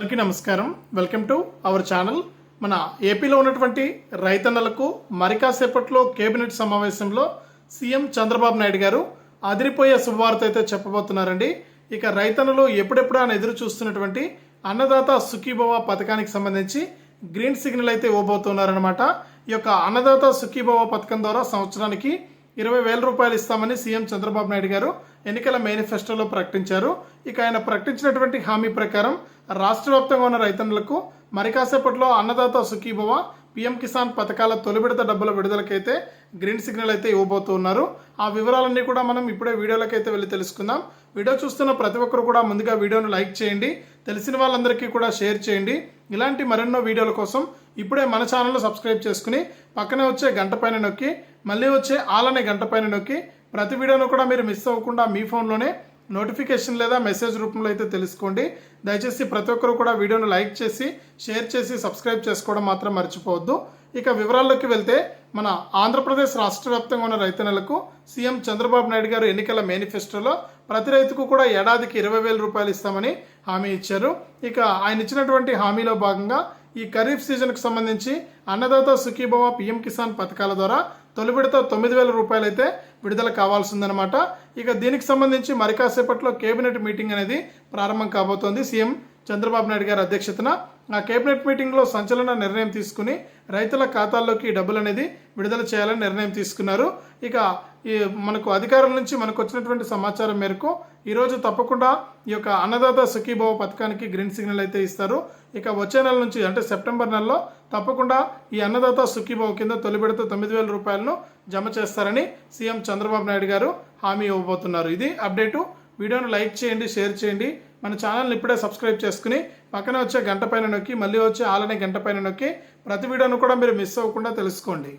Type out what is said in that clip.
అందరికీ నమస్కారం. Welcome to our channel. మన ఏపీలో ఉన్నటువంటి రైతన్నలకు మరి కాసేపట్లో కేబినెట్ సమావేశంలో సీఎం చంద్రబాబు నాయుడు గారు అదిరిపోయే శుభవార్త అయితే చెప్పబోతున్నారండి. ఇక రైతన్నలు ఎప్పుడెప్పుడు ఆయన ఎదురు చూస్తున్నటువంటి అన్నదాత సుఖీభవ పథకానికి సంబంధించి గ్రీన్ సిగ్నల్ అయితే ఇవ్వబోతున్నారనమాట ఈ యొక్క అన్నదాత సుఖీభవ పథకం ద్వారా సంవత్సరానికి ఇరవై వేల రూపాయలు ఇస్తామని సీఎం చంద్రబాబు నాయుడు గారు ఎన్నికల మేనిఫెస్టోలో ప్రకటించారు. ఇక ఆయన ప్రకటించినటువంటి హామీ ప్రకారం రాష్ట్ర వ్యాప్తంగా ఉన్న రైతన్నులకు మరి కాసేపట్లో అన్నదాత సుఖీభవ పీఎం కిసాన్ పథకాల తొలి విడత డబ్బుల విడుదలకైతే గ్రీన్ సిగ్నల్ అయితే ఇవ్వబోతున్నారు ఆ వివరాలన్నీ కూడా మనం ఇప్పుడే వీడియోలకైతే వెళ్ళి తెలుసుకుందాం. వీడియో చూస్తున్న ప్రతి ఒక్కరు కూడా ముందుగా వీడియోను లైక్ చేయండి. తెలిసిన వాళ్ళందరికీ కూడా షేర్ చేయండి. ఇలాంటి మరెన్నో వీడియోల కోసం ఇప్పుడే మన ఛానల్ సబ్స్క్రైబ్ చేసుకుని పక్కనే వచ్చే గంట పైన నొక్కి మళ్ళీ వచ్చే ఆలనే గంట పైన నొక్కి ప్రతి వీడియోను కూడా మీరు మిస్ అవ్వకుండా మీ ఫోన్లోనే నోటిఫికేషన్ లేదా మెసేజ్ రూపంలో అయితే తెలుసుకోండి. దయచేసి ప్రతి ఒక్కరు కూడా వీడియోను లైక్ చేసి షేర్ చేసి సబ్స్క్రైబ్ చేసుకోవడం మాత్రం మర్చిపోవద్దు. ఇక వివరాల్లోకి వెళ్తే మన ఆంధ్రప్రదేశ్ రాష్ట్ర వ్యాప్తంగా ఉన్న రైతన్నలకు సీఎం చంద్రబాబు నాయుడు గారు ఎన్నికల మేనిఫెస్టోలో ప్రతి రైతుకు కూడా ఏడాదికి ఇరవై వేల రూపాయలు ఇస్తామని హామీ ఇచ్చారు. ఇక ఆయన ఇచ్చినటువంటి హామీలో భాగంగా ఈ ఖరీఫ్ సీజన్కు సంబంధించి అన్నదాత సుఖీభవ పిఎం కిసాన్ పథకాల ద్వారా తొలి విడత తొమ్మిది వేల రూపాయలు అయితే విడుదల కావాల్సిందనమాట ఇక దీనికి సంబంధించి మరి కాసేపట్లో కేబినెట్ మీటింగ్ అనేది ప్రారంభం కాబోతోంది. సీఎం చంద్రబాబు నాయుడు గారి అధ్యక్షతన ఆ కేబినెట్ మీటింగ్లో సంచలన నిర్ణయం తీసుకుని రైతుల ఖాతాల్లోకి డబ్బులు అనేది విడుదల చేయాలని నిర్ణయం తీసుకున్నారు. ఇక ఈ మనకు అధికారుల నుంచి మనకు వచ్చినటువంటి సమాచారం మేరకు ఈరోజు తప్పకుండా ఈ యొక్క అన్నదాత సుఖీభవ పథకానికి గ్రీన్ సిగ్నల్ అయితే ఇస్తారు. ఇక వచ్చే నెల నుంచి అంటే సెప్టెంబర్ నెలలో తప్పకుండా ఈ అన్నదాత సుఖీభవ కింద తొలి విడత తొమ్మిది వేల రూపాయలను జమ చేస్తారని సీఎం చంద్రబాబు నాయుడు గారు హామీ ఇవ్వబోతున్నారు. ఇది అప్డేటు. వీడియోను లైక్ చేయండి షేర్ చేయండి. మన ఛానల్ని ఇప్పుడే సబ్స్క్రైబ్ చేసుకుని పక్కన వచ్చే గంట పైన నొక్కి మళ్ళీ వచ్చే ఆలనే గంట పైన నొక్కి ప్రతి వీడియోను కూడా మీరు మిస్ అవ్వకుండా తెలుసుకోండి.